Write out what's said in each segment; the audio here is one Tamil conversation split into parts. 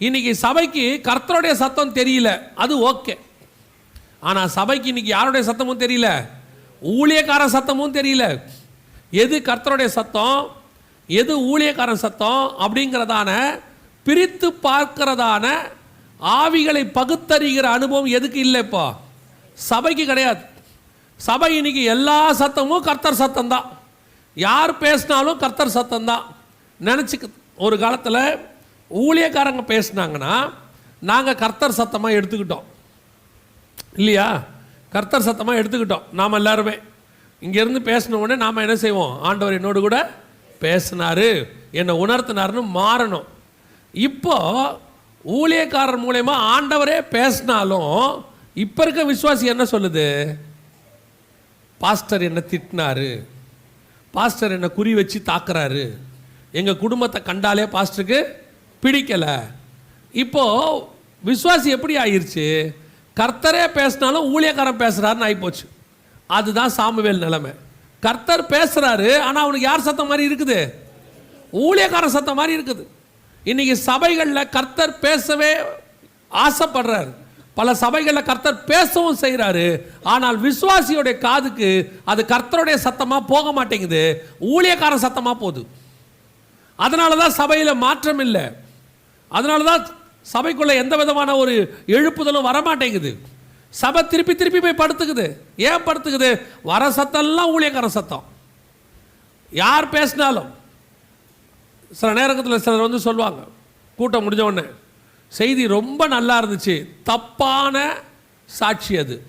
இன்னைக்கு சபைக்கு கர்த்தருடைய சத்தம் தெரியல. அது ஓகே. ஆனால் சபைக்கு இன்னைக்கு யாருடைய சத்தமும் தெரியல? ஊழியக்கார சத்தமும் தெரியல. எது கர்த்தருடைய சத்தம்? எது ஊழியக்காரன் சத்தம்? அப்படிங்கிறதான பிரித்து பார்க்கிறதான ஆவிகளை பகுத்தறிகிற அனுபவம் எதுக்கு இல்லை இப்போ? சபைக்கு கிடையாது. சபை இன்னைக்கு எல்லா சத்தமும் கர்த்தர் சத்தம் தான் யார் பேசினாலும் கர்த்தர் சத்தம் தான் நினச்சிக்க ஒரு காலத்தில் ஊழியக்காரங்க பேசுனாங்கன்னா நாங்கள் கர்த்தர் சத்தமாக எடுத்துக்கிட்டோம். இல்லையா? கர்த்தர் சத்தமாக எடுத்துக்கிட்டோம். நாம் எல்லாருமே. இங்கேருந்து பேசின உடனே நாம் என்ன செய்வோம்? ஆண்டவர் என்னோடு கூட பேசினாரு. என்னை உணர்த்தினார்னு மாறணும். இப்போ ஊழியக்காரர் மூலயமா ஆண்டவரே பேசினாலும் இப்போ இருக்க விசுவாசி என்ன சொல்லுது? பாஸ்டர் என்னை திட்டினாரு. பாஸ்டர் என்னை குறி வச்சு தாக்குறாரு. எங்கள் குடும்பத்தை கண்டாலே பாஸ்டருக்கு பிடிக்கலை. இப்போது விஸ்வாசி எப்படி ஆயிடுச்சு கர்த்தரே பேசினாலும் ஊழியக்காரன் பேசுகிறாருன்னு ஆகிப்போச்சு அதுதான் சாமுவேல் நிலைமை. கர்த்தர் பேசுகிறாரு ஆனால் அவனுக்கு யார் சத்தம் மாதிரி இருக்குது? ஊழியக்காரன் சத்தம் மாதிரி இருக்குது. இன்றைக்கி சபைகளில் கர்த்தர் பேசவே ஆசைப்படுறாரு. பல சபைகளில் கர்த்தர் பேசவும் செய்கிறாரு ஆனால் விஸ்வாசியோடைய காதுக்கு அது கர்த்தருடைய சத்தமாக போக மாட்டேங்குது. ஊழியக்காரன் சத்தமாக போகுது. அதனால தான் சபையில் மாற்றம் இல்லை. அதனால தான் சபைக்குள்ளே எந்த விதமான ஒரு எழுப்புதலும் வரமாட்டேங்குது. சபை திருப்பி திருப்பி போய் படுத்துக்குது. ஏன் படுத்துக்குது? வர சத்தம்லாம் ஊழியக்கார சத்தம். யார் பேசினாலும் சில நேரத்தில் சிலர் வந்து சொல்லுவாங்க கூட்டம் முடிஞ்ச உடனே செய்தி ரொம்ப நல்லா இருந்துச்சு. தப்பான சாட்சி அது.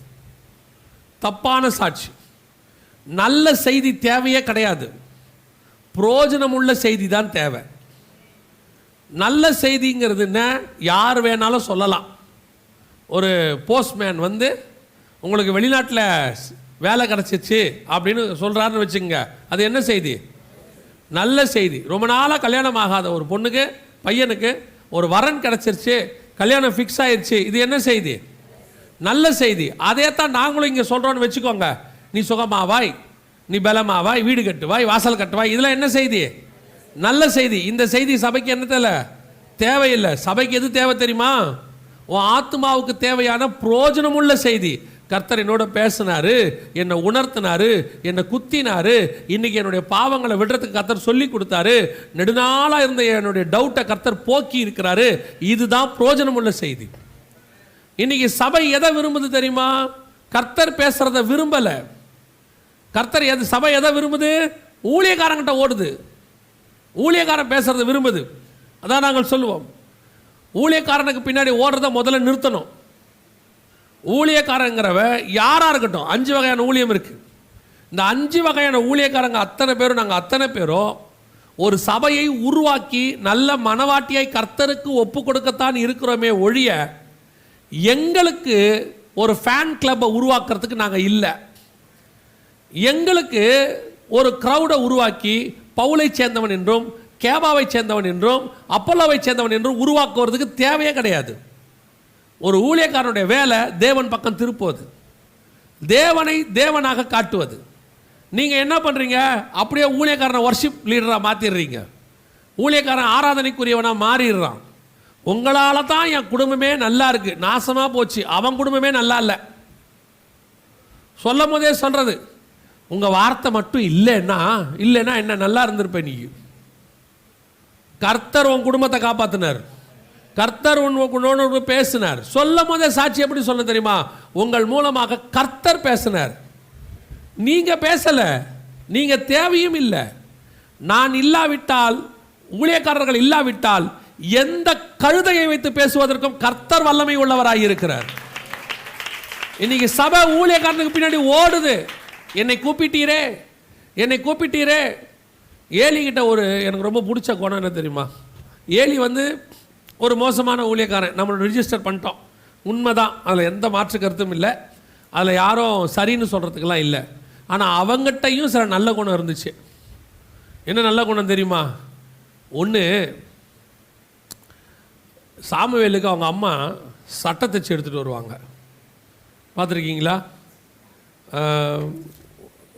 தப்பான சாட்சி. நல்ல செய்தி தேவையே கிடையாது. புரோஜனமுள்ள செய்தி தான் தேவை. நல்ல செய்திங்கிறது என்ன? யார் வேணாலும் சொல்லலாம். ஒரு போஸ்ட்மேன் வந்து உங்களுக்கு வெளிநாட்டில் வேலை கிடச்சிச்சு அப்படின்னு சொல்கிறாருன்னு வச்சுங்க அது என்ன செய்தி? நல்ல செய்தி. ரொம்ப நாளாக கல்யாணம் ஆகாத ஒரு பொண்ணுக்கு பையனுக்கு ஒரு வரன் கிடச்சிருச்சு கல்யாணம் ஃபிக்ஸ் ஆயிடுச்சு இது என்ன செய்தி? நல்ல செய்தி. அதே தான் நாங்களும் இங்கே சொல்கிறோன்னு வச்சுக்கோங்க. நீ சுகமாவாய் நீ பலமாவாய் வீடு கட்டுவாய் வாசல் கட்டுவாய் இதெல்லாம் என்ன செய்தி? நல்ல செய்தி. இந்த செய்தி சபைக்கு என்ன தேவை? தேவையில்லை. சபைக்கு எது தேவை தெரியுமா? உன் ஆத்மாவுக்கு தேவையான புரோஜனமுள்ள செய்தி. கர்த்தர் என்னோட பேசினாரு என்னை உணர்த்தினாரு என்னை குத்தினாரு. இன்னைக்கு என்னுடைய பாவங்களை விடுறதுக்கு கர்த்தர் சொல்லி கொடுத்தாரு. நெடுநாளாக இருந்த என்னுடைய டவுட்டை கர்த்தர் போக்கி இருக்கிறாரு. இதுதான் புரோஜனமுள்ள செய்தி. இன்னைக்கு சபை எதை விரும்புது தெரியுமா? கர்த்தர் பேசுறத விரும்பலை. கர்த்தர் எது சபை எதை விரும்புது? ஊழியக்காரங்கிட்ட ஓடுது. ஊழியக்காரன் பேசுறத விரும்புது. அதான் நாங்கள் சொல்லுவோம். ஊழியக்காரனுக்கு பின்னாடி ஓடுறத முதல்ல நிறுத்தணும். ஊழியக்காரங்கிறவ யாராக இருக்கட்டும் அஞ்சு வகையான ஊழியம் இருக்குது இந்த அஞ்சு வகையான ஊழியக்காரங்க அத்தனை பேரும் நாங்கள் அத்தனை பேரும் ஒரு சபையை உருவாக்கி நல்ல மனவாட்டியை கர்த்தருக்கு ஒப்பு கொடுக்கத்தான் இருக்கிறோமே ஒழிய எங்களுக்கு ஒரு ஃபேன் கிளப்பை உருவாக்குறதுக்கு நாங்கள் இல்லை. எங்களுக்கு ஒரு க்ரௌடை உருவாக்கி பவுலை சேர்ந்தவன் என்றும் கேபாவை சேர்ந்தவன் என்றும் அப்பல்லாவை சேர்ந்தவன் என்றும் உருவாக்குவதற்கு தேவையே கிடையாது. ஒரு ஊழியக்காரனுடைய வேலை தேவன் பக்கம் திருப்புவது. தேவனை தேவனாக காட்டுவது. நீங்கள் என்ன பண்ணுறீங்க அப்படியே ஊழியக்காரனை ஒர்ஷிப் லீடராக மாற்றிடுறீங்க ஊழியக்காரன் ஆராதனைக்குரியவனாக மாறிடுறான். உங்களால் தான் என் குடும்பமே நல்லா இருக்குது நாசமாக போச்சு. அவன் குடும்பமே நல்லா இல்லை. சொல்லும் போதே சொல்கிறது உங்கள் வார்த்தை மட்டும் இல்லைன்னா இல்லைன்னா என்ன நல்லா இருந்திருப்ப நீ. கர்த்தர் உன் குடும்பத்தை காப்பாத்தினார். கர்த்தர் உன் உன்னோடு பேசினார். சொல்லும் போதே சாட்சி எப்படி சொல்ல தெரியுமா? உங்கள் மூலமாக கர்த்தர் பேசினார். நீங்க பேசல நீங்க தேவையும் இல்லை. நான் இல்லாவிட்டால் ஊழியக்காரர்கள் இல்லாவிட்டால் எந்த கழுதையை வைத்து பேசுவதற்கும் கர்த்தர் வல்லமை உள்ளவராக இருக்கிறார் இன்னைக்கு சபை ஊழியக்காரனுக்கு பின்னாடி ஓடுது. என்னை கூப்பிட்டீரே என்னை கூப்பிட்டீரே. ஏலிகிட்ட ஒரு எனக்கு ரொம்ப பிடிச்ச குணம் என்ன தெரியுமா? ஏலி வந்து ஒரு மோசமான ஊழியக்காரன். நம்மளோட ரிஜிஸ்டர் பண்ணிட்டோம். உண்மைதான். அதில் எந்த மாற்று கருத்தும் இல்லை. அதில் யாரும் சரின்னு சொல்கிறதுக்கெல்லாம் இல்லை. ஆனால் அவங்ககிட்டையும் சில நல்ல குணம் இருந்துச்சு. என்ன நல்ல குணம் தெரியுமா? ஒன்று சாமுவேலுக்கு அவங்க அம்மா சட்டை எடுத்துகிட்டு வருவாங்க. பார்த்துருக்கீங்களா?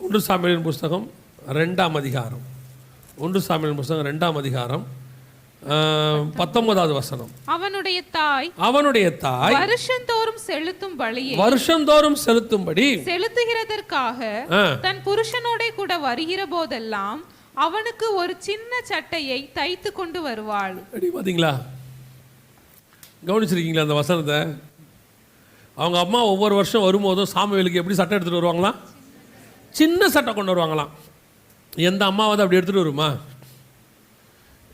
ஒன்று சாமியலின் புஸ்தகம் ரெண்டாம் அதிகாரம். ஒன்று சாமியலின் புஸ்தகம் ரெண்டாம் அதிகாரம். பத்தொன்பதாவது வசனம். அவனுடைய தாய் அவனுடைய தாய் வருஷந்தோறும் செலுத்தும் பலியை வருஷந்தோறும் செலுத்தும்படி செலுத்துகிறதற்காக தன் புருஷனோட கூட வருகிற போதெல்லாம் அவனுக்கு ஒரு சின்ன சட்டையை தைத்து கொண்டு வருவாள். அடி பார்த்தீங்களா கவனிச்சிருக்கீங்களா அந்த வசனத்தை? அவங்க அம்மா ஒவ்வொரு வருஷம் வரும்போதும் சாமுவேலுக்கு எப்படி சட்டை எடுத்துகிட்டு வருவாங்களா சின்ன சட்டை கொண்டு வருவாங்களாம். எந்த அம்மாவாவது அப்படி எடுத்துகிட்டு வருமா?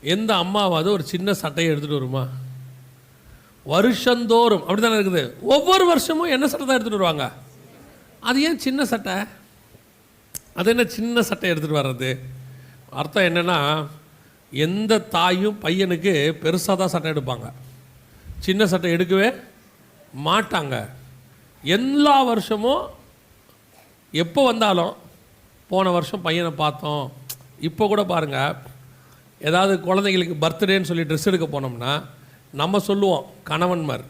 எந்த அம்மாவாவது ஒரு சின்ன சட்டையை எடுத்துகிட்டு வருமா? வருஷந்தோறும் அப்படி தானே இருக்குது? ஒவ்வொரு வருஷமும் என்ன சட்டை தான் எடுத்துகிட்டு வருவாங்க? அது ஏன் சின்ன சட்டை? அது என்ன சின்ன சட்டை எடுத்துகிட்டு வர்றது? அர்த்தம் என்னென்னா எந்த தாயும் பையனுக்கு பெருசாக தான் சட்டை எடுப்பாங்க. சின்ன சட்டை எடுக்கவே மாட்டாங்க. எல்லா வருஷமும் எப்போ வந்தாலும் போன வருஷம் பையனை பார்த்தோம். இப்போ கூட பாருங்கள் ஏதாவது குழந்தைங்களுக்கு பர்த்டேன்னு சொல்லி ட்ரெஸ் எடுக்க போனோம்னா நம்ம சொல்லுவோம் கணவன்மார்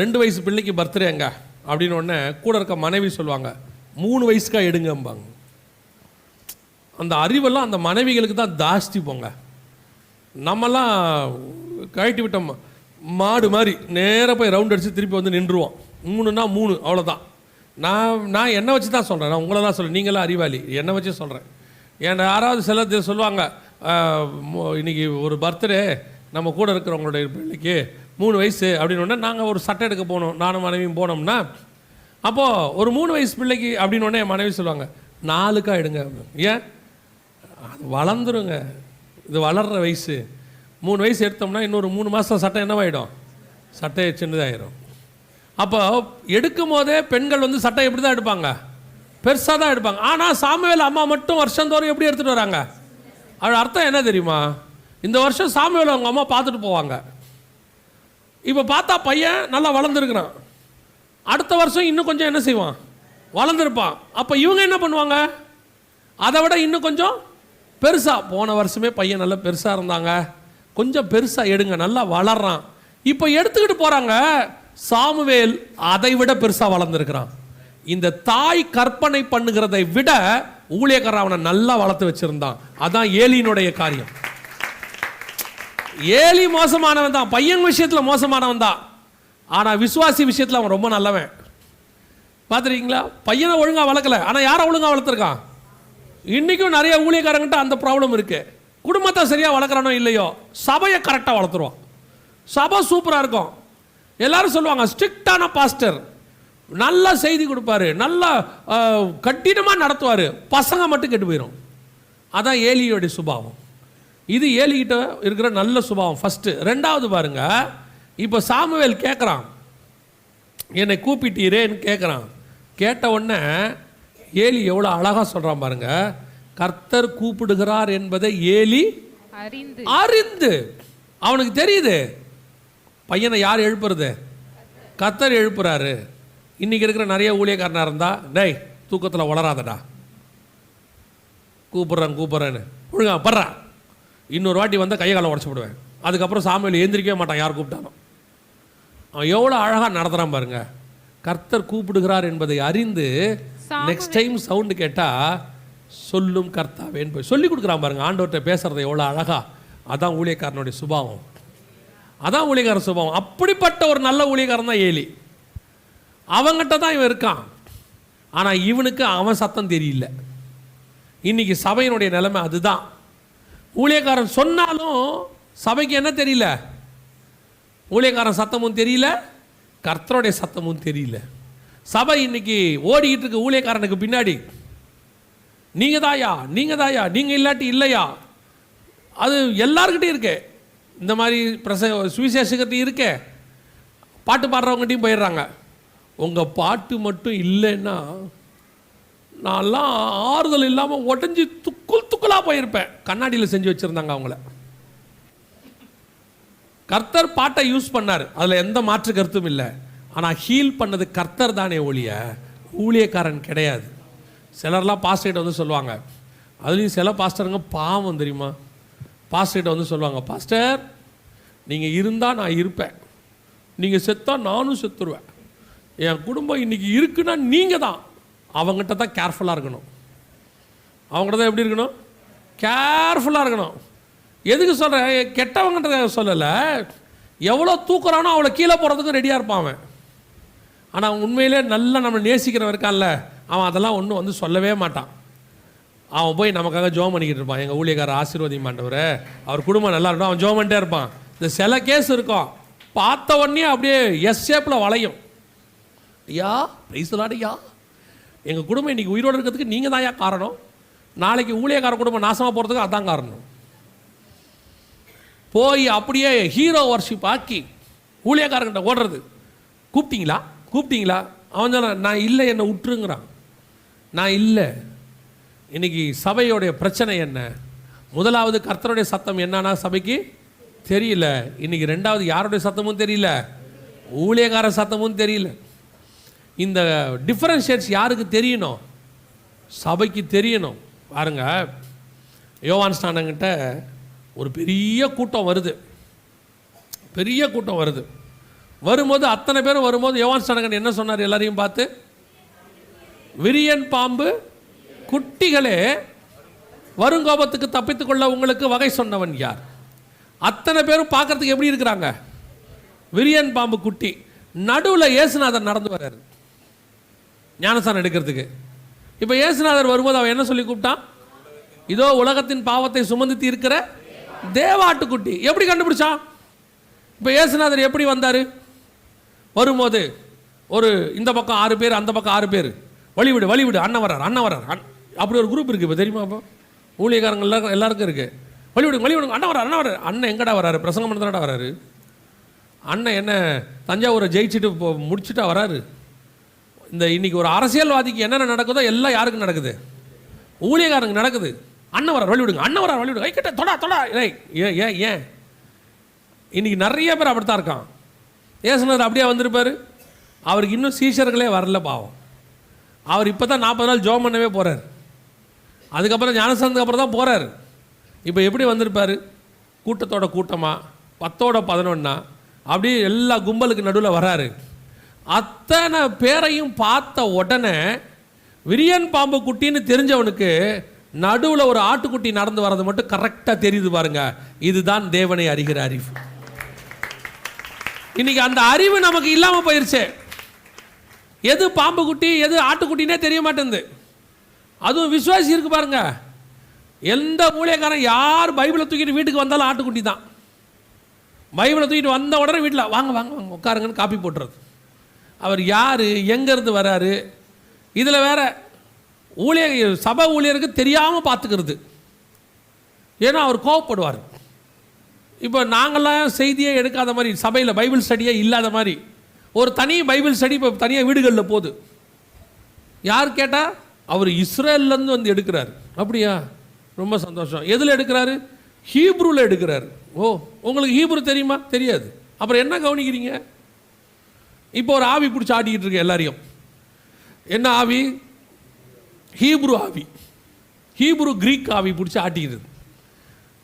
ரெண்டு வயசு பிள்ளைக்கு பர்த்டேங்க அப்படின்னு உடனே கூட இருக்க மனைவி சொல்லுவாங்க மூணு வயசுக்கா எடுங்கம்பாங்க. அந்த அறிவெல்லாம் அந்த மனைவிகளுக்கு தான் ஜாஸ்தி போங்க. நம்மலாம் கழட்டி விட்ட மாடு மாதிரி நேராக போய் ரவுண்ட் அடித்து திருப்பி வந்து நின்றுவோம். மூணுன்னா மூணு அவ்வளோதான் நான் நான் என்னை வச்சு தான் சொல்கிறேன் நான் உங்களை தான் சொல்கிறேன் நீங்களாம் அறிவாளி. என்னை வச்சு சொல்கிறேன் ஏன்னா யாராவது சில சொல்லுவாங்க இன்றைக்கி இன்னைக்கு ஒரு பர்த்டே நம்ம கூட இருக்கிறவங்களுடைய பிள்ளைக்கு மூணு வயசு அப்படின்னோடனே நாங்கள் ஒரு சட்டை எடுக்க போனோம். நானும் மனைவியும் போனோம்னா அப்போது ஒரு மூணு வயசு பிள்ளைக்கு அப்படின்னோடனே என் மனைவி சொல்லுவாங்க நாலுக்கா எடுங்க. ஏன்? அது வளர்ந்துருங்க. இது வளர்ற வயசு. மூணு வயசு எடுத்தோம்னா இன்னொரு மூணு மாதம் சட்டை என்னவாயிடும்? சட்டை சின்னதாயிரும். அப்போ எடுக்கும் போதே பெண்கள் வந்து சட்டை எப்படி தான் எடுப்பாங்க? பெருசாக தான் எடுப்பாங்க. ஆனால் சாமுவேல் அம்மா மட்டும் வருஷந்தோறும் எப்படி எடுத்துகிட்டு வராங்க? அது அர்த்தம் என்ன தெரியுமா? இந்த வருஷம் சாமுவேல் அவங்க அம்மா பார்த்துட்டு போவாங்க. இப்போ பார்த்தா பையன் நல்லா வளர்ந்துருக்கிறான். அடுத்த வருஷம் இன்னும் கொஞ்சம் என்ன செய்வான்? வளர்ந்துருப்பான். அப்போ இவங்க என்ன பண்ணுவாங்க? அதை விட இன்னும் கொஞ்சம் பெருசாக போன வருஷமே பையன் நல்லா பெருசாக இருந்தாங்க. கொஞ்சம் பெருசாக எடுங்க நல்லா வளர்றான். இப்போ எடுத்துக்கிட்டு போகிறாங்க சாமுவேல் அதை விட பெருசாக வளர்ந்துருக்கிறான். இந்த தாய் கற்பனை பண்ணுகிறதை விட ஊழியக்காரன் அவனை நல்லா வளர்த்து வச்சிருந்தான். அதான் ஏலியினுடைய காரியம். ஏலி மோசமானவன் தான். பையன் விஷயத்தில் மோசமானவன் தான். ஆனால் விசுவாசி விஷயத்தில் அவன் ரொம்ப நல்லவன். பார்த்துருக்கீங்களா? பையனை ஒழுங்காக வளர்க்கல. ஆனால் யாரை ஒழுங்காக வளர்த்துருக்கான்? இன்றைக்கும் நிறைய ஊழியக்காரங்கிட்ட அந்த ப்ராப்ளம் இருக்குது குடும்பத்தை சரியாக வளர்க்குறானோ இல்லையோ சபையை கரெக்டாக வளர்த்துருவான். சபை சூப்பராக இருக்கும். எல்லாரும் சொல்லுவாங்க ஸ்ட்ரிக்டான பாஸ்டர். நல்லா செய்தி கொடுப்பாரு நல்லா கட்டிடமாக நடத்துவார். பசங்க மட்டும் கெட்டு போயிடும் அதான் ஏலியோடைய சுபாவம். இது ஏலிகிட்ட இருக்கிற நல்ல சுபாவம். ஃபஸ்ட்டு ரெண்டாவது பாருங்க இப்போ சாமுவேல் கேட்குறான் என்னை கூப்பிட்டீரேன்னு கேட்குறான் கேட்ட உடனே ஏலி எவ்வளோ அழகாக சொல்கிறான் பாருங்க. கர்த்தர் கூப்பிடுகிறார் என்பதை ஏலி அறிந்து. அறிந்து. அவனுக்கு தெரியுது. பையனை யார் எழுப்புறது? கர்த்தர் எழுப்புறாரு. இன்னைக்கு இருக்கிற நிறைய ஊழியக்காரனா இருந்தா டேய் தூக்கத்தில் வளராதடா. கூப்பிட்றேன் கூப்பிட்றேன்னு. ஒழுங்கா படுறா இன்னொரு வாட்டி வந்தால் கையை காலை உடச்சி விடுவேன் அதுக்கப்புறம் சாமியில் எந்திரிக்கவே மாட்டான் யார் கூப்பிட்டாலும். அவன் எவ்வளோ அழகாக நடத்துகிறான் பாருங்க. கர்த்தர் கூப்பிடுகிறார் என்பதை அறிந்து நெக்ஸ்ட் டைம் சவுண்டு கேட்டால் சொல்லும் கர்த்தாவேன்னு போய். சொல்லி கொடுக்குறான் பாருங்க ஆண்டவர்கிட்ட பேசுறது எவ்வளோ அழகா. அதான் ஊழியக்காரனுடைய சுபாவம். அதான் ஊழியக்காரன் சுபாவம். அப்படிப்பட்ட ஒரு நல்ல ஊழியக்காரன் தான் ஏலி. அவங்கிட்ட தான் இவன் இருக்கான். ஆனால் இவனுக்கு அவன் சத்தம் தெரியல. இன்னைக்கு சபையினுடைய நிலைமை அதுதான். ஊழியக்காரன் சொன்னாலும் சபைக்கு என்ன தெரியல? ஊழியக்காரன் சத்தமும் தெரியல கர்த்தருடைய சத்தமும் தெரியல. சபை இன்னைக்கு ஓடிக்கிட்டு இருக்கு ஊழியக்காரனுக்கு பின்னாடி. நீங்கள் தாயா நீங்கள் தாயா நீங்கள் இல்லாட்டி இல்லையா? அது எல்லாருக்கிட்டையும் இருக்கு. இந்த மாதிரி பிரச சுவிசேஷகர்ட்டையும் இருக்கே. பாட்டு பாடுறவங்ககிட்டையும் போயிடுறாங்க. உங்கள் பாட்டு மட்டும் இல்லைன்னா நான்லாம் ஆறுதல் இல்லாமல் உடஞ்சி துக்குள் துக்குலாக போயிருப்பேன். கண்ணாடியில் செஞ்சு வச்சுருந்தாங்க அவங்கள. கர்த்தர் பாட்டை யூஸ் பண்ணார். அதில் எந்த மாற்று கருத்தும் இல்லை. ஆனால் ஹீல் பண்ணது கர்த்தர் தானே ஒழிய ஊழியக்காரன் கிடையாது. சிலர்லாம் பாஸ்டர்கிட்ட வந்து சொல்லுவாங்க. அதுலேயும் சில பாஸ்டருங்க பாவம் தெரியுமா? பாஸ்டர்கிட்ட வந்து சொல்லுவாங்க பாஸ்டர் நீங்கள் இருந்தால் நான் இருப்பேன். நீங்கள் செத்தால் நானும் செத்துருவேன். என் குடும்பம் இன்றைக்கி இருக்குன்னா நீங்கள் தான். அவங்ககிட்ட தான் கேர்ஃபுல்லாக இருக்கணும். அவங்ககிட்ட தான் எப்படி இருக்கணும்? கேர்ஃபுல்லாக இருக்கணும். எதுக்கு சொல்கிறேன் கெட்டவங்கன்றத சொல்லலை. எவ்வளோ தூக்குறானோ அவ்வளோ கீழே போகிறதுக்கும் ரெடியாக இருப்பான் அவன். ஆனால் உண்மையிலே நல்லா நம்ம நேசிக்கிறவன் இருக்கான்ல. அவன் அதெல்லாம் ஒன்றும் வந்து சொல்லவே மாட்டான். அவன் போய் நமக்காக ஜோம் பண்ணிக்கிட்டு இருப்பான். எங்கள் ஊழியக்காரர் ஆசீர்வதி மாண்டவர் அவர் குடும்பம் நல்லா இருக்கும். அவன் ஜோம் பண்ணிட்டே இருப்பான். இந்த சில கேஸ் இருக்கும். பார்த்த உடனே அப்படியே எஸ் ஷேப்பில் வளையும். ஐயா பிரைஸ்லாடு ஐயா. எங்கள் குடும்பம் இன்றைக்கி உயிரோடு இருக்கிறதுக்கு நீங்கள் தான் ஐயா காரணம். நாளைக்கு ஊழியக்கார குடும்பம் நாசமாக போகிறதுக்கு அதான் காரணம். போய் அப்படியே ஹீரோ ஒர்ஷிப் ஆக்கி ஊழியக்காரங்கிட்ட ஓடுறது. கூப்பிட்டீங்களா? கூப்பிட்டீங்களா? அவன் சொன்னான் நான் இல்லை என்னை விட்டுருங்கிறான் நான் இல்லை. இன்னைக்கு சபையோடைய பிரச்சனை என்ன? முதலாவது கர்த்தருடைய சத்தம் என்னன்னா சபைக்கு? தெரியல. இன்னைக்கு ரெண்டாவது யாருடைய சத்தமும் தெரியல? ஊழியக்கார சத்தமும் தெரியல. இந்த டிஃப்ரென்ஷியேட்ஸ் யாருக்கு தெரியணும்? சபைக்கு தெரியணும். பாருங்க யோவான் ஸ்டானங்கிட்ட ஒரு பெரிய கூட்டம் வருது. பெரிய கூட்டம் வருது. வரும்போது அத்தனை பேரும் வரும்போது யோவான் ஸ்நானகன் என்ன சொன்னார்? எல்லாரையும் பார்த்து விரியன் பாம்பு குட்டிகளே வருங்கோபத்துக்கு தப்பித்துக்கொள்ள உங்களுக்கு வகை சொன்னவன் யார்? அத்தனை பேரும் பார்க்கறதுக்கு எப்படி இருக்கிறாங்க? விரியன் பாம்பு குட்டி. நடுவில் இயேசுநாதர் நடந்து வர்றாரு. ஞானஸ்தானம் எடுக்கிறதுக்கு. இப்போ இயேசுநாதர் வரும்போது அவன் என்ன சொல்லி கூப்பிட்டான்? இதோ உலகத்தின் பாவத்தை சுமந்து தீர்க்கிற தேவாட்டுக்குட்டி எப்படி கண்டுபிடிச்சான்? இப்போ இயேசுநாதர் எப்படி வந்தார்? வரும்போது ஒரு இந்த பக்கம் ஆறு பேர் அந்த பக்கம் ஆறு பேர். வழிவிடு வழிவிடு அண்ணன் வர்றார் அண்ணன் வர்றார் அப்படி ஒரு குரூப் இருக்குது இப்போ தெரியுமா அப்போ? ஊழியக்காரங்க எல்லாருக்கும் எல்லாருக்கும் இருக்குது வழிவிடுங்க வழிவிடுங்க அண்ணா வராரு அண்ணன் வராரு அண்ணன் எங்கடா வராரு பிரசங்கம் பண்ணதாடா வராரு அண்ணன் என்ன தஞ்சாவூரை ஜெயிச்சுட்டு இப்போ முடிச்சுட்டா வராரு? இந்த இன்னைக்கு ஒரு அரசியல்வாதிக்கு என்னென்ன நடக்குதோ எல்லாம் யாருக்கு நடக்குது? ஊழியக்காரங்க நடக்குது. அண்ணன் வரார் வழிவிடுங்க அண்ணன் வரார் வழிவிடுங்க கிட்ட தொடா தொடா. ஏய் ஏன் ஏன் ஏன்? இன்னைக்கு நிறைய பேர் அப்படித்தான் இருக்கான். ஏசுனர் அப்படியே வந்திருப்பார். அவருக்கு இன்னும் சீஷர்களே வரல பாவம். அவர் இப்போ தான் நாற்பது நாள் ஜோம் பண்ணவே போகிறார் அதுக்கப்புறம் ஞானசானத்துக்கு அப்புறம் தான் போகிறார் இப்போ எப்படி வந்திருப்பார்? கூட்டத்தோட கூட்டமாக பத்தோட பதினொன்னா? அப்படியே எல்லா கும்பலுக்கு நடுவில் வராரு. அத்தனை பேரையும் பார்த்த உடனே விரியன் பாம்பு குட்டின்னு தெரிஞ்சவனுக்கு நடுவில் ஒரு ஆட்டுக்குட்டி நடந்து வர்றது மட்டும் கரெக்டாக தெரியுது பாருங்க. இதுதான் தேவனை அறிகிற அறிவு. இன்னைக்கு அந்த அறிவு நமக்கு இல்லாமல் போயிருச்சு. எது பாம்பு குட்டி எது ஆட்டுக்குட்டினே தெரிய மாட்டேங்குது. அதுவும் விசுவாசி இருக்கு பாருங்க. எந்த மூலியக்காரன் யார் பைபிளை தூக்கிட்டு வீட்டுக்கு வந்தாலும் ஆட்டுக்குட்டி தான். பைபிளை தூக்கிட்டு வந்த உடனே வீட்டில் வாங்க வாங்க வாங்க உட்காருங்கன்னு காப்பி போட்டுறது. அவர் யார் எங்கேருந்து வராரு? இதில் வேற ஊழியர் சபை ஊழியருக்கு தெரியாமல் பார்த்துக்கிறது. ஏன்னா அவர் கோவப்படுவார். இப்போ நாங்கள்லாம் செய்தியே எடுக்காத மாதிரி சபையில் பைபிள் ஸ்டடியே இல்லாத மாதிரி ஒரு தனி பைபிள் ஸ்டடி இப்போ தனியாக வீடுகளில் போகுது. யார் கேட்டால் அவர் இஸ்ரேல்லேருந்து வந்து எடுக்கிறார். அப்படியா? ரொம்ப சந்தோஷம். எதில் எடுக்கிறாரு? ஹீப்ரூவில் எடுக்கிறாரு. ஓ உங்களுக்கு ஹீப்ரு தெரியுமா? தெரியாது. அப்புறம் என்ன கவனிக்கிறீங்க? இப்போ ஒரு ஆவி பிடிச்சி ஆட்டிக்கிட்டு இருக்கு எல்லாரையும். என்ன ஆவி? ஹீப்ரு ஆவி. ஹீப்ரு கிரீக் ஆவி பிடிச்சி ஆட்டிக்கிட்டு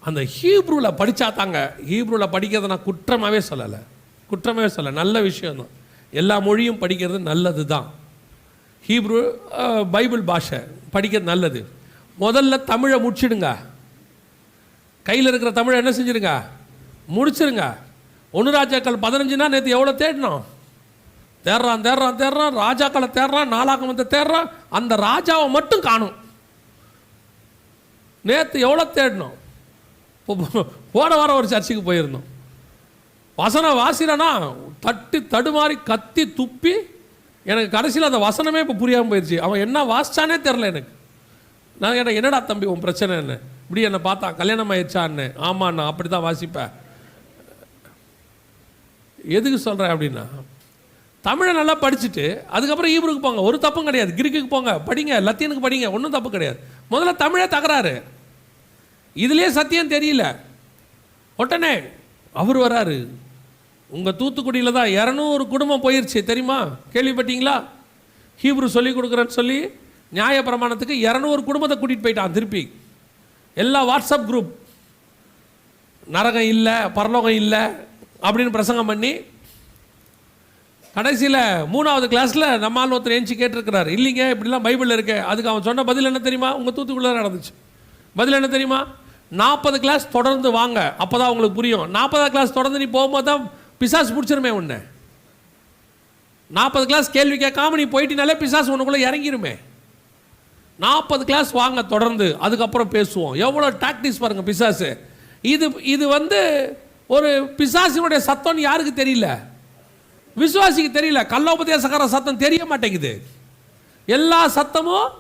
அந்த ஹீப்ரூவில் படித்தா தாங்க ஹீப்ரூவில் படிக்கிறத நான் குற்றமாகவே சொல்லலை. குற்றமாகவே சொல்லலை. நல்ல விஷயம்தான். எல்லா மொழியும் படிக்கிறது நல்லது தான் ஹீப்ரு பைபிள் பாஷை. படிக்கிறது நல்லது. முதல்ல தமிழை முடிச்சிடுங்க. கையில் இருக்கிற தமிழை என்ன செஞ்சிருங்க முடிச்சிருங்க. ஒன்று ராஜாக்கள் பதினஞ்சுனா நேற்று எவ்வளோ தேடினோம்? தேடுறான் தேடுறான் தேடுறான். ராஜாக்களை தேடுறான் வந்து தேடுறான். அந்த ராஜாவை மட்டும் காணும். நேற்று எவ்வளோ தேடினோம்? போன வாரம் ஒரு சர்ச்சுக்கு போயிருந்தோம். வசனம் வாசினா தட்டி தடுமாறி கத்தி துப்பி எனக்கு கடைசியில் அந்த வசனமே இப்போ புரியாமல் போயிடுச்சு அவன் என்ன வாசிச்சானே தெரில எனக்கு. நான் கேட்டேன் என்னடா தம்பி உன் பிரச்சனை என்ன? இப்படி என்னை பார்த்தா கல்யாணம் ஆயிடுச்சான்னு? ஆமாண்ணா அப்படி தான் வாசிப்பேன். எதுக்கு சொல்கிறேன் அப்படின்னா தமிழை நல்லா படிச்சுட்டு அதுக்கப்புறம் ஈபருக்கு போங்க. ஒரு தப்பும் கிடையாது. கிரிக்குக்கு போங்க. படிங்க. லத்தீனுக்கு படிங்க. ஒன்றும் தப்பு கிடையாது. முதல்ல தமிழே தகராறு. இதுலேயே சத்தியம் தெரியல. உடனே அவர் வராரு. உங்கள் தூத்துக்குடியில் தான் இரநூறு குடும்பம் போயிருச்சு தெரியுமா? கேள்விப்பட்டீங்களா? ஹீப்ரு சொல்லி கொடுக்குறேன்னு சொல்லி நியாய பிரமாணத்துக்கு இரநூறு குடும்பத்தை கூட்டிகிட்டு போயிட்டான் திருப்பி. எல்லா வாட்ஸ்அப் குரூப் நரகம் இல்லை பரலோகம் இல்லை அப்படின்னு பிரசங்கம் பண்ணி கடைசியில் மூணாவது கிளாஸில் நம்மால் ஒருத்தர் ஏஞ்சி கேட்டிருக்கிறார். இல்லைங்க இப்படிலாம் பைபிளில் இருக்கு. அதுக்கு அவன் சொன்ன பதில் என்ன தெரியுமா? உங்கள் தூத்துக்குள்ளே நடந்துச்சு. பதில் என்ன தெரியுமா? நாற்பது கிளாஸ் தொடர்ந்து வாங்க அப்போ தான் உங்களுக்கு புரியும். நாற்பதாவது கிளாஸ் தொடர்ந்து நீ போகும்போது தான் பிசாசு பிடிச்சிருமே உன்னை. நாற்பது கிளாஸ் கேள்வி கேட்காம நீ போயிட்டினாலே பிசாசு உனக்குள்ளே இறங்கிருமே. நாற்பது கிளாஸ் வாங்க தொடர்ந்து அதுக்கப்புறம் பேசுவோம். எவ்வளோ டாக்டிஸ் பாருங்கள் பிசாசு. இது இது வந்து ஒரு பிசாசினுடைய சத்தம்னு யாருக்கு தெரியல? விசுவாசிக்கு தெரியல. கல்லோபதேசக்கார சத்தம் தெரிய மாட்டேங்குது. எல்லா சத்தமும்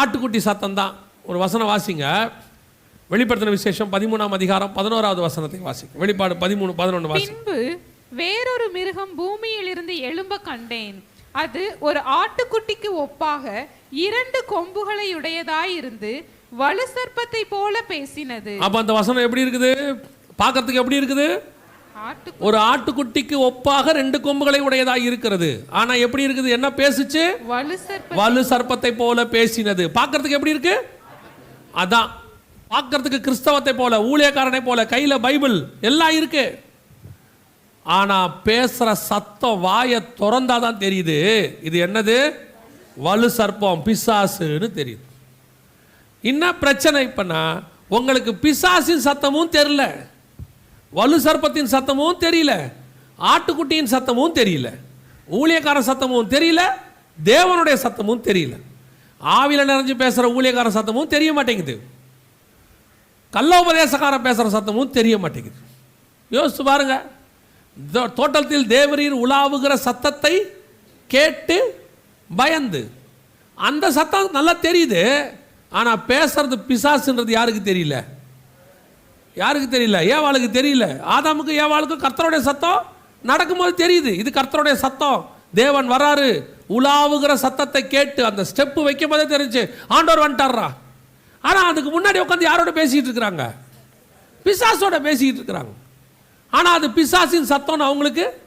ஆட்டுக்குட்டி சத்தம் தான் ஒரு வசனம் வாசிங்க வெளிப்படுத்தின விசேஷம் பதிமூணாம் அதிகாரம் பதினோராவது வசனத்தை வாசிங்க வெளிப்பாடு பதிமூணு பதினொன்று வாசிங்க பின்பு வேறொரு மிருகம் பூமியிலிருந்து எழும்ப கண்டேன். அது ஒரு ஆட்டுக்குட்டிக்கு ஒப்பாக இரண்டு கொம்புகளை உடையதாயிருந்து வலு சர்ப்பத்தை போல பேசினது. அப்போ அந்த வசனம் எப்படி இருக்குது? பார்க்கறதுக்கு எப்படி இருக்குது? ஒரு ஆட்டுக்குட்டிக்கு ஒப்பாக ரெண்டு கொம்புகளை உடையதாக இருக்கிறது ஆனா எப்படி இருக்குது? என்ன பேசுச்சு? வலு சர்ப்பத்தை. போல பேசினது. பார்க்கறதுக்கு எப்படி இருக்கு? அதான். பார்க்கறதுக்கு கிறிஸ்தவத்தை போல ஊழியக்காரனை போல கையில் பைபிள் எல்லாம் இருக்கு. ஆனால் பேசுகிற சத்தம் வாயை திறந்தாதான் தெரியுது. இது என்னது? வலு சர்ப்பம் பிசாசுன்னு தெரியுது. என்ன பிரச்சனை இப்பனா உங்களுக்கு பிசாசின் சத்தமும் தெரியல. வலு சர்ப்பத்தின் சத்தமும் தெரியல. ஆட்டுக்குட்டியின் சத்தமும் தெரியல. ஊழியக்கார சத்தமும் தெரியல. தேவனுடைய சத்தமும் தெரியல. ஆவில நிறைஞ்சு பேசுகிற ஊழியக்கார சத்தமும் தெரிய மாட்டேங்குது. கல்லோபதேசக்காரன் பேசுகிற சத்தமும் தெரிய மாட்டேங்குது. யோசித்து பாருங்க. தோ- தோட்டத்தில் தேவரீர் உலாவுகிற சத்தத்தை கேட்டு பயந்து. அந்த சத்தம் நல்லா தெரியுது. ஆனால் பேசுறது பிசாசுன்றது யாருக்கு தெரியல? யாருக்கு தெரியல? ஏவாளுக்கு தெரியல. ஆதாமுக்கு ஏவாளுக்கும் கர்த்தருடைய சத்தம் நடக்கும்போது தெரியுது. இது கர்த்தருடைய சத்தம். தேவன் வராரு. உலாவுகிற சத்தத்தை கேட்டு அந்த ஸ்டெப்பு வைக்கும் போதே தெரிஞ்சு. ஆண்டவர் வந்துட்டாரா ஆனால் அதுக்கு முன்னாடி உட்காந்து யாரோட பேசிக்கிட்டு இருக்கிறாங்க? பிசாசோட பேசிக்கிட்டு இருக்கிறாங்க. ஆனால் அது பிசாசின் சத்தம்னு அவங்களுக்கு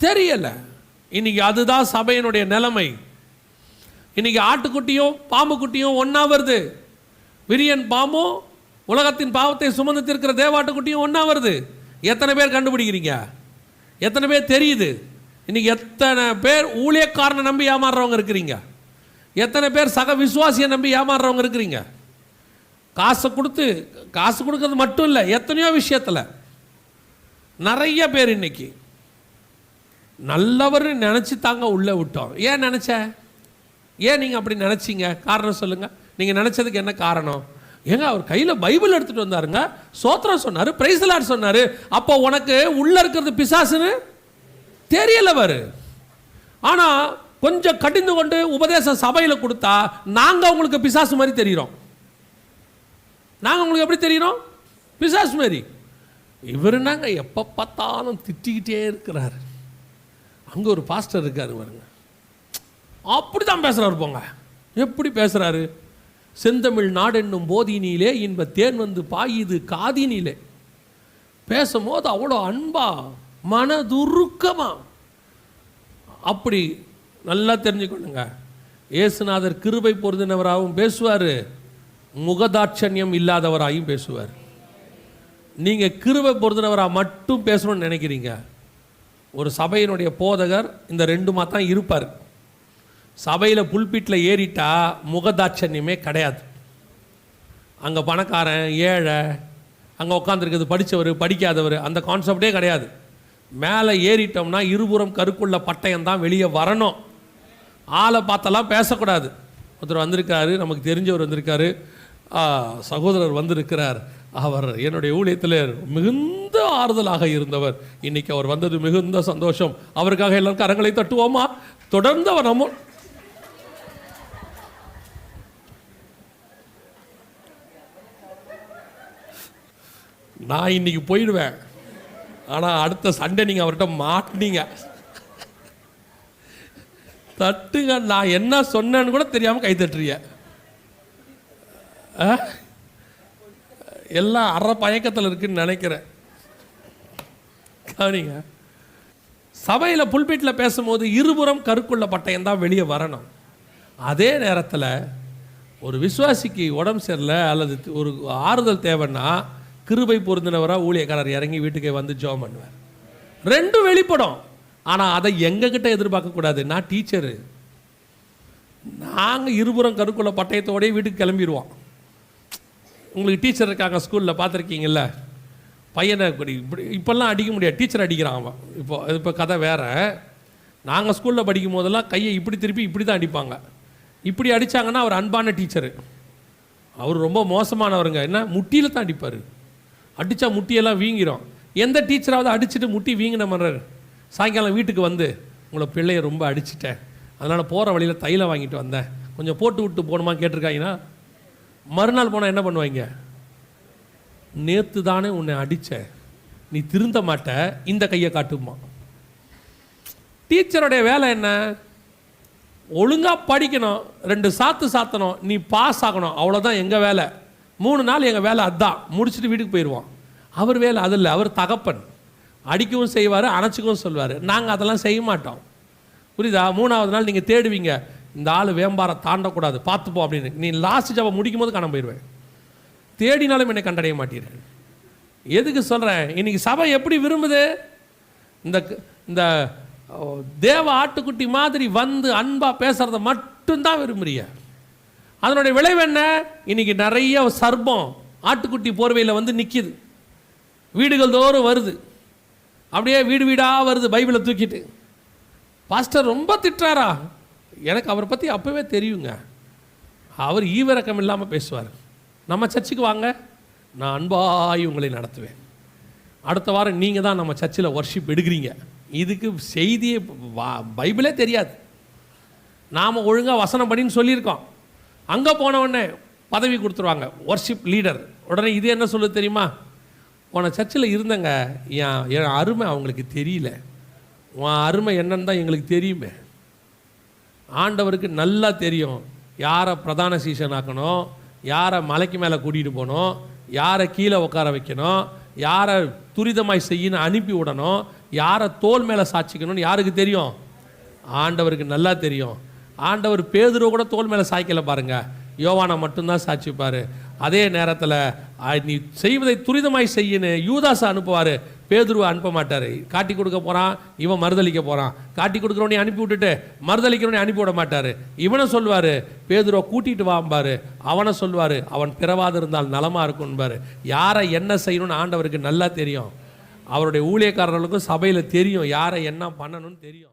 தெரியல. இன்னைக்கு அதுதான் சபையினுடைய நிலைமை. இன்னைக்கு ஆட்டுக்குட்டியும் பாம்புக்குட்டியும் ஒன்றா வருது. விரியன் பாம்பும் உலகத்தின் பாவத்தை சுமந்து திருக்கிற தேவாட்டுக்குட்டியும் ஒன்றா வருது. எத்தனை பேர் கண்டுபிடிக்கிறீங்க? எத்தனை பேர் தெரியுது? இன்னைக்கு எத்தனை பேர் ஊழியக்காரனை நம்பி ஏமாறுறவங்க இருக்கிறீங்க? எத்தனை பேர் சக விசுவாசியை நம்பி ஏமாறுறவங்க இருக்கிறீங்க? காசை கொடுத்து காசு கொடுக்கறது மட்டும் இல்லை எத்தனையோ விஷயத்தில். நிறைய பேர் இன்னைக்கு. நல்லவர் நினச்சி தாங்க உள்ளே விட்டோம். ஏன் நினச்ச? ஏன் நீங்கள் அப்படி நினச்சிங்க? காரணம் சொல்லுங்கள் நீங்கள் நினச்சதுக்கு என்ன காரணம்? ஏங்க அவர் கையில் பைபிள் எடுத்துகிட்டு வந்தாருங்க. சோத்திரம் சொன்னார் பிரைஸ்லாட் சொன்னார். அப்போ உனக்கு உள்ளே இருக்கிறது பிசாசுன்னு தெரியலவர் ஆனால் கொஞ்சம் கடிந்து கொண்டு உபதேசம் சபையில் கொடுத்தா நாங்கள் உங்களுக்கு பிசாசு மாதிரி தெரிகிறோம் நாங்கள் உங்களுக்கு எப்படி தெரிகிறோம் பிசாஸ் மாதிரி. இவர் நாங்கள் எப்போ பார்த்தாலும் திட்டிக்கிட்டே இருக்கிறாரு. அங்கே ஒரு பாஸ்டர் இருக்காரு பாருங்க. அப்படி தான் பேசுகிறாரு போங்க. எப்படி பேசுகிறாரு செந்தமிழ் நாடென்னும் போதினியிலே இன்ப தேன் வந்து பாயுது காதினிலே. பேசும்போது அவ்வளோ அன்பா மனதுருக்கமா. அப்படி நல்லா தெரிஞ்சுக்கொள்ளுங்க. இயேசுநாதர் கிருபை பொருந்தினவராகவும் பேசுவார். முகதாட்சண்யம் இல்லாதவராயும் பேசுவார். நீங்கள் கிருவை பொருந்தினவராக மட்டும் பேசணும்னு நினைக்கிறீங்க. ஒரு சபையினுடைய போதகர் இந்த ரெண்டுமா தான் இருப்பார். சபையில் புல்பிட்டில் ஏறிட்டா முகதாட்சண்யமே கிடையாது. அங்கே பணக்காரன் ஏழை அங்கே உட்காந்துருக்கிறது படித்தவர் படிக்காதவர் அந்த கான்செப்டே கிடையாது. மேலே ஏறிட்டோம்னா இருபுறம் கருக்குள்ள பட்டயம் தான் வெளியே வரணும். ஆளை பார்த்தெல்லாம் பேசக்கூடாது. ஒருத்தர் வந்திருக்காரு நமக்கு தெரிஞ்சவர் வந்திருக்காரு. சகோதரர் வந்திருக்கிறார். அவர் என்னுடைய ஊழியத்தில் மிகுந்த ஆறுதலாக இருந்தவர். இன்னைக்கு அவர் வந்தது மிகுந்த சந்தோஷம். அவருக்காக எல்லாரும் கரங்களை தட்டுவோமா? தொடர்ந்து அவர் நம்ம நான் இன்னைக்கு போயிடுவேன். ஆனால் அடுத்த சண்டே நீங்கள் அவர்கிட்ட மாட்டினீங்க. தட்டுங்க நான் என்ன சொன்னேன்னு கூட தெரியாமல் கை தட்டுறீங்க. எல்லாம் அற பயக்கத்தில் இருக்குன்னு நினைக்கிறேன். கவனிங்க. சபையில் புல்பீட்டில் பேசும்போது இருபுறம் கருக்குள்ள பட்டயம் தான் வெளியே வரணும். அதே நேரத்தில் ஒரு விசுவாசிக்கு உடம்பு சரியில்லை அல்லது ஒரு ஆறுதல் தேவைன்னா கிருபை பொருந்தினவராக ஊழியக்காரர் இறங்கி வீட்டுக்கே வந்து ஜோம் பண்ணுவார். ரெண்டும் வெளிப்படும். ஆனால் அதை எங்ககிட்ட எதிர்பார்க்கக்கூடாது நான் டீச்சரு. நாங்கள் இருபுறம் கருக்குள்ள பட்டயத்தோடய வீட்டுக்கு கிளம்பிடுவோம் உங்களுக்கு டீச்சர் இருக்காங்க ஸ்கூலில் பார்த்துருக்கீங்கல்ல? பையனை இப்படி இப்படி இப்போல்லாம் அடிக்க முடியாது. டீச்சர் அடிக்கிறான் அவன். இப்போ இப்போ கதை வேறு. நாங்கள் ஸ்கூலில் படிக்கும் போதெல்லாம் கையை இப்படி திருப்பி இப்படி தான் அடிப்பாங்க. இப்படி அடித்தாங்கன்னா அவர் அன்பான டீச்சரு அவர் ரொம்ப மோசமானவருங்க. என்ன? முட்டியில் தான் அடிப்பார். அடித்தா முட்டியெல்லாம் வீங்கிரும். எந்த டீச்சராவது அடிச்சுட்டு முட்டி வீங்கின மன்னர் சாயங்காலம் வீட்டுக்கு வந்து உங்களை பிள்ளைய ரொம்ப அடிச்சிட்டேன். அதனால் போகிற வழியில் தைலம் வாங்கிட்டு வந்தேன். கொஞ்சம் போட்டு விட்டு போகணுமா கேட்டிருக்காங்கன்னா மறுநாள் போனால் என்ன பண்ணுவாங்க? நேற்று தானே உன்னை அடித்தேன் நீ திருந்த மாட்ட. இந்த கையை காட்டுமா டீச்சருடைய வேலை என்ன? ஒழுங்கா படிக்கணும். ரெண்டு சாத்து சாத்தணும். நீ பாஸ் ஆகணும். அவ்வளோதான் எங்கள் வேலை. மூணு நாள் எங்கள் வேலை அதான். முடிச்சுட்டு வீட்டுக்கு போயிடுவோம் அவர் வேலை அது இல்லை. அவர் தகப்பன். அடிக்கவும் செய்வார் அணைச்சிக்கவும் சொல்வார். நாங்கள் அதெல்லாம் செய்ய மாட்டோம். புரியுதா? மூணாவது நாள் நீங்கள் தேடுவீங்க. இந்த ஆள் வேம்பாரை தாண்டக்கூடாது. பார்த்துப்போம் அப்படின்னு. நீ லாஸ்ட் ஜபம் முடிக்கும் போது காணாம போயிடுவேன் தேடினாலும் என்னை கண்டடைய மாட்டீர்கள். எதுக்கு சொல்கிறேன் இன்னைக்கு சபை எப்படி விரும்புது? இந்த இந்த தேவ ஆட்டுக்குட்டி மாதிரி வந்து அன்பாக பேசுகிறத மட்டும்தான் விரும்புறிய அதனுடைய விளைவு என்ன? இன்னைக்கு நிறைய சர்ப்பம் ஆட்டுக்குட்டி போர்வையில் வந்து நிற்கிது வீடுகள் தோறும் வருது. அப்படியே வீடு வீடாக வருது பைபிளை தூக்கிட்டு. பாஸ்டர் ரொம்ப திட்டுறாரா? எனக்கு அவரை பற்றி அப்போவே தெரியுங்க. அவர் ஈவிரக்கம் இல்லாமல் பேசுவார். நம்ம சர்ச்சுக்கு வாங்க நான் அன்பாய் உங்களை நடத்துவேன். அடுத்த வாரம் நீங்கள் தான் நம்ம சர்ச்சில் ஒர்ஷிப் எடுக்கிறீங்க. இதுக்கு செய்தியே வா- பைபிளே தெரியாது. நாம் ஒழுங்காக வசனம் படின்னு சொல்லியிருக்கோம். அங்கே போனவுடனே பதவி கொடுத்துருவாங்க ஒர்ஷிப் லீடர் உடனே இது என்ன சொல்லுது தெரியுமா? உன சர்ச்சில் இருந்தங்க. என் என் அருமை அவங்களுக்கு தெரியல. உன் அருமை என்னன்னு தான் எங்களுக்கு தெரியுமே. ஆண்டவருக்கு நல்லா தெரியும் யாரை பிரதான சீசன் ஆக்கணும் யாரை மலைக்கு மேலே கூட்டிகிட்டு போகணும் யாரை கீழே உட்கார வைக்கணும் யாரை துரிதமாய் செய்யணும் அனுப்பி விடணும் யாரை தோல் மேலே சாட்சிக்கணும்னு யாருக்கு தெரியும்? ஆண்டவருக்கு நல்லா தெரியும். ஆண்டவர் பேதுருவ கூட தோல் மேலே சாய்க்கலை பாருங்கள் யோவானை மட்டும்தான் சாட்சிப்பார் அதே நேரத்தில் நீ செய்வதை துரிதமாய் செய்யணும் யூதாசை அனுப்புவார். பேதுருவை அனுப்ப மாட்டார். காட்டி கொடுக்க போகிறான் இவன் மறுதளிக்க போகிறான் காட்டி கொடுக்குறவனே அனுப்பி விட்டுட்டு மறுதளிக்கிறவனே அனுப்பி விட மாட்டார். இவனை சொல்வார் பேதுருவை கூட்டிகிட்டு வாம்பார் அவனை சொல்வார் அவன் பிறவாது இருந்தால் நலமாக இருக்கும்பார் யாரை என்ன செய்யணும்னு ஆண்டவருக்கு நல்லா தெரியும். அவருடைய ஊழியக்காரர்களுக்கும் சபையில் தெரியும் யாரை என்ன பண்ணணும்னு தெரியும்.